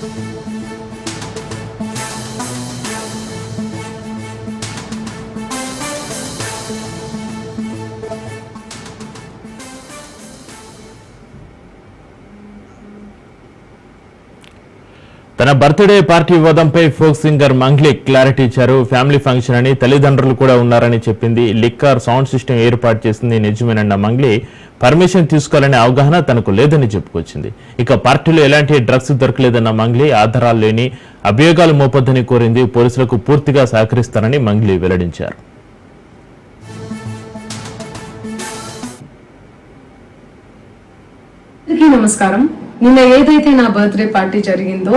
Música తన birthday party వివాదంపై folk singer Mangli clarity ఇచ్చారు. ఫ్యామిలీ ఫంక్షన్ అని తల్లిదండ్రులు కూడా ఉన్నారని చెప్పింది. లిక్కర్ సౌండ్ సిస్టమ్ ఏర్పాటు చేసింది నిజమేనన్న మంగ్లీ. పర్మిషన్ తీసుకోవాలనే అవగాహన తనకు లేదని చెప్పుకొచ్చింది. ఇక పార్టీలో ఎలాంటి డ్రగ్స్ దొరకలేదన్న మంగ్లీ ఆధారాలు లేని అభియోగాలు మోపొద్దని కోరింది. పోలీసులకు పూర్తిగా సహకరిస్తారని మంగ్లీ వెల్లడించారు. నమస్కారం. నిన్న ఏదైతే నా బర్త్డే పార్టీ జరిగిందో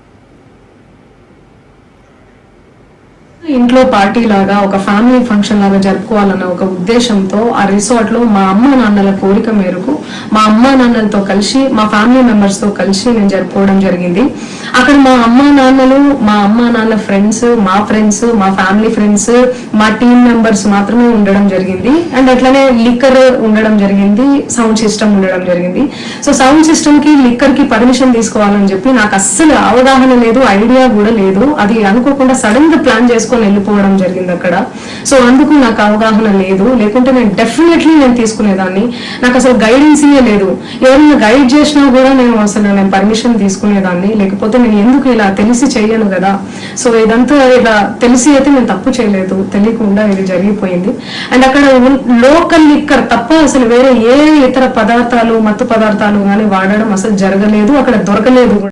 ఇంట్లో పార్టీ లాగా ఒక ఫ్యామిలీ ఫంక్షన్ లాగా జరుపుకోవాలన్న ఒక ఉద్దేశంతో ఆ రిసార్ట్లో మా అమ్మ నాన్నల కోరిక మేరకు మా అమ్మ నాన్నలతో కలిసి మా ఫ్యామిలీ మెంబర్స్తో కలిసి నేను జరుపుకోవడం జరిగింది. అక్కడ మా అమ్మ నాన్నలు మా అమ్మ నాన్న ఫ్రెండ్స్ మా ఫ్రెండ్స్ మా ఫ్యామిలీ ఫ్రెండ్స్ మా టీమ్ మెంబర్స్ మాత్రమే ఉండడం జరిగింది. అండ్ అట్లనే లిక్కర్ ఉండడం జరిగింది సౌండ్ సిస్టమ్ ఉండడం జరిగింది. సో సౌండ్ సిస్టమ్కి కి లిక్కర్కి పర్మిషన్ తీసుకోవాలని చెప్పి నాకు అస్సలు అవగాహన లేదు ఐడియా కూడా లేదు. అది అనుకోకుండా సడన్గా ప్లాన్ చేసుకొని వెళ్ళిపోవడం జరిగింది అక్కడ. సో అందుకు నాకు అవగాహన లేదు. లేకుంటే నేను డెఫినెట్లీ నేను తీసుకునేదాన్ని. నాకు అసలు గైడెన్స్ లేదు. ఎవరైనా గైడ్ చేసినా కూడా నేను అసలు నేను పర్మిషన్ తీసుకునేదాన్ని. లేకపోతే నేను ఎందుకు ఇలా తెలిసి చేయను కదా? సో ఇదంతా ఇలా తెలిసి అయితే నేను తప్పు చేయలేదు. తెలియకుండా ఇది జరిగిపోయింది. అండ్ అక్కడ లోకల్ లిక్కర్ తప్ప అసలు వేరే ఏ ఇతర పదార్థాలు మత్తు పదార్థాలు కానీ వాడడం అసలు జరగలేదు. అక్కడ దొరకలేదు. కూడా